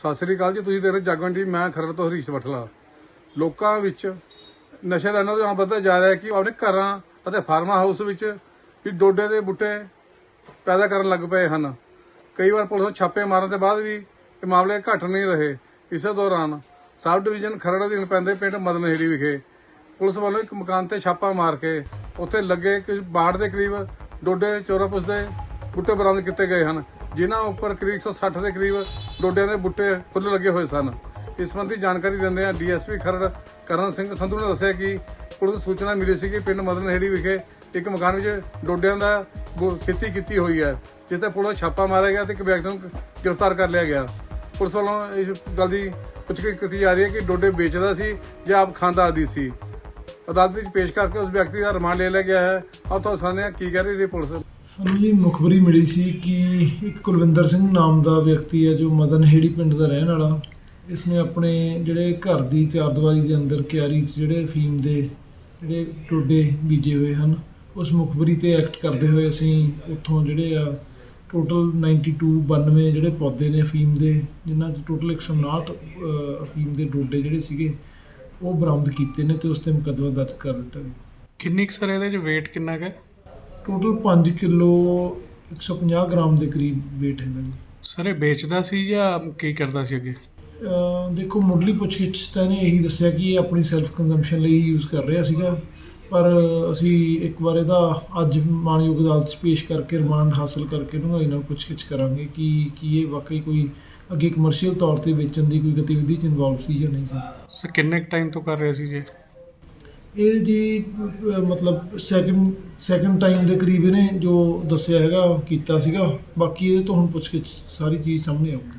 ਸਤਿ ਸ੍ਰੀ ਅਕਾਲ ਜੀ, ਤੁਸੀਂ ਦੇਖ ਰਹੇ ਜਾਗਣ ਜੀ ਮੈਂ ਖਰੜ ਤੋਂ ਹਰੀਸ਼ ਬਠਲਾ ਲੋਕਾਂ ਵਿੱਚ ਨਸ਼ੇ ਦਾ ਇਹਨਾਂ ਦਾ ਵੱਧਦਾ ਜਾ ਰਿਹਾ ਕਿ ਉਹ ਆਪਣੇ ਘਰਾਂ ਅਤੇ ਫਾਰਮ ਹਾਊਸ ਵਿੱਚ ਵੀ ਡੋਡੇ ਦੇ ਬੂਟੇ ਪੈਦਾ ਕਰਨ ਲੱਗ ਪਏ ਹਨ। ਕਈ ਵਾਰ ਪੁਲਿਸ ਨੂੰ ਛਾਪੇ ਮਾਰਨ ਦੇ ਬਾਅਦ ਵੀ ਇਹ ਮਾਮਲੇ ਘਟ ਨਹੀਂ ਰਹੇ। ਇਸੇ ਦੌਰਾਨ ਸਬ ਡਿਵੀਜ਼ਨ ਖਰੜ ਅਧੀਨ ਪੈਂਦੇ ਪਿੰਡ ਮਦਨਹੇੜੀ ਵਿਖੇ ਪੁਲਿਸ ਵੱਲੋਂ ਇੱਕ ਮਕਾਨ ਤੇ ਛਾਪਾ ਮਾਰ ਕੇ ਉੱਥੇ ਲੱਗੇ ਕੁਝ ਬਾੜ ਦੇ ਕਰੀਬ ਡੋਡੇ ਚੋਰਾਪੁਸ ਦੇ ਬੂਟੇ ਬਰਾਮਦ ਕੀਤੇ ਗਏ ਹਨ। ਜਿਨ੍ਹਾਂ ਉੱਪਰ ਕਰੀਬ 160 ਦੇ ਕਰੀਬ ਡੋਡਿਆਂ ਦੇ ਬੂਟੇ ਫੁੱਲ ਲੱਗੇ ਹੋਏ ਸਨ। ਇਸ ਸੰਬੰਧੀ ਜਾਣਕਾਰੀ ਦਿੰਦੇ ਆ ਡੀਐਸਪੀ ਖਰੜ ਕਰਨ ਸਿੰਘ ਸੰਧੂ ਨੇ ਦੱਸਿਆ ਕਿ ਪੁਲਿਸ ਨੂੰ ਸੂਚਨਾ ਮਿਲੀ ਸੀ ਕਿ ਪਿੰਡ ਮਦਨਹੇੜੀ ਵਿਖੇ ਇੱਕ ਮਕਾਨ ਵਿੱਚ ਡੋਡਿਆਂ ਦਾ ਗੋ- ਖੇਤੀ ਕੀਤੀ ਹੋਈ ਹੈ, ਜਿੱਥੇ ਪੁਲਿਸ ਛਾਪਾ ਮਾਰਿਆ ਗਿਆ ਤੇ ਇੱਕ ਵਿਅਕਤੀ ਨੂੰ ਗ੍ਰਿਫਤਾਰ ਕਰ ਲਿਆ ਗਿਆ। ਪੁਲਿਸ ਵੱਲੋਂ ਇਸ ਗੱਲ ਦੀ ਪੁੱਛਗਿੱਛ ਕੀਤੀ ਜਾ ਰਹੀ ਹੈ ਕਿ ਡੋਡੇ ਵੇਚਦਾ ਸੀ ਜਾਂ ਆਪ ਖਾਂਦਾ ਆਦੀ ਸੀ। ਅਦਾਲਤ ਵਿੱਚ ਪੇਸ਼ ਕਰਕੇ ਉਸ ਵਿਅਕਤੀ ਦਾ ਰਿਮਾਂਡ ਲੈ ਲਿਆ ਗਿਆ ਹੈ। ਆਓ ਤੁਹਾਨੂੰ ਸੁਣਦੇ ਹਾਂ ਕੀ ਕਹਿ ਰਹੀ ਹੈ ਪੁਲਿਸ। ਸਾਨੂੰ ਜੀ ਮੁਖਬਰੀ ਮਿਲੀ ਸੀ ਕਿ ਇੱਕ ਕੁਲਵਿੰਦਰ ਸਿੰਘ ਨਾਮ ਦਾ ਵਿਅਕਤੀ ਹੈ ਜੋ ਮਦਨਹੇੜੀ ਪਿੰਡ ਦਾ ਰਹਿਣ ਵਾਲਾ। ਇਸ ਨੇ ਆਪਣੇ ਜਿਹੜੇ ਘਰ ਦੀ ਚਾਰਦੀਵਾਰੀ ਦੇ ਅੰਦਰ ਕਿਆਰੀ 'ਚ ਜਿਹੜੇ ਫੀਮ ਦੇ ਜਿਹੜੇ ਟੋਡੇ ਬੀਜੇ ਹੋਏ ਹਨ ਉਸ ਮੁਖਬਰੀ ਤੇ ਐਕਟ ਕਰਦੇ ਹੋਏ ਅਸੀਂ ਉੱਥੋਂ ਜਿਹੜੇ ਆ ਟੋਟਲ 92 92 ਜਿਹੜੇ ਪੌਦੇ ਨੇ ਫੀਮ ਦੇ ਜਿਨ੍ਹਾਂ 'ਚ ਟੋਟਲ 159 ਅ, ਅਫੀਮ ਦੇ ਡੋਡੇ ਜਿਹੜੇ ਸੀਗੇ ਉਹ ਬਰਾਮਦ ਕੀਤੇ ਨੇ ਤੇ ਉਸ ਤੇ ਮੁਕੱਦਮਾ ਦਰਜ ਕਰ ਦਿੱਤਾ ਗਿਆ। ਕਿੰਨੀ ਕੁ ਸਰ ਇਹਦੇ ਚ weight ਕਿੰਨਾ ਕੁ ਹੈ? ਟੋਟਲ 5 ਕਿਲੋ 150 ਗ੍ਰਾਮ ਦੇ ਕਰੀਬ weight ਹੈਗਾ ਜੀ। ਸਰ ਇਹ ਵੇਚਦਾ ਸੀ ਜਾਂ ਕੀ ਕਰਦਾ ਸੀ ਅੱਗੇ? ਅਹ ਦੇਖੋ ਮੁੱਢਲੀ ਪੁੱਛਗਿੱਛ ਤਾਂ ਇਹਨੇ ਇਹੀ ਦੱਸਿਆ ਕਿ ਇਹ ਆਪਣੀ ਸੈਲਫ ਕੰਜ਼ੰਪਸ਼ਨ ਲਈ ਯੂਜ਼ ਕਰ ਰਿਹਾ ਸੀਗਾ। ਪਰ ਅਸੀਂ ਇੱਕ ਵਾਰ ਇਹਦਾ ਅੱਜ ਮਾਨਯੋਗ ਅਦਾਲਤ 'ਚ ਪੇਸ਼ ਕਰਕੇ ਰਿਮਾਂਡ ਹਾਸਲ ਕਰਕੇ ਡੂੰਘਾਈ ਨਾਲ ਪੁੱਛਗਿੱਛ ਕਰਾਂਗੇ ਕਿ ਕੀ ਇਹ ਵਾਕਈ ਕੋਈ ਅੱਗੇ ਕਮਰਸ਼ੀਅਲ ਤੌਰ ਤੇ ਵੇਚਣ ਦੀ ਕੋਈ ਗਤੀਵਿਧੀ 'ਚ ਇਨਵੋਲਵ ਸੀ ਜਾਂ ਨਹੀਂ। ਸੀ ਸਰ ਕਿੰਨੇ ਟਾਈਮ ਤੋਂ ਕਰ ਰਿਹਾ ਸੀ ਜੀ? ਇਹ ਜੀ ਮਤਲਬ ਸੈਕਿੰਡ ਸੈਕਿੰਡ ਟਾਈਮ ਦੇ ਕਰੀਬ ਇਹਨੇ ਜੋ ਦੱਸਿਆ ਹੈਗਾ ਕੀਤਾ ਸੀਗਾ। ਬਾਕੀ ਇਹ ਤੋਂ ਹੁਣ ਪੁੱਛ ਕੇ ਸਾਰੀ ਚੀਜ਼ ਸਾਹਮਣੇ ਆਊਗੀ।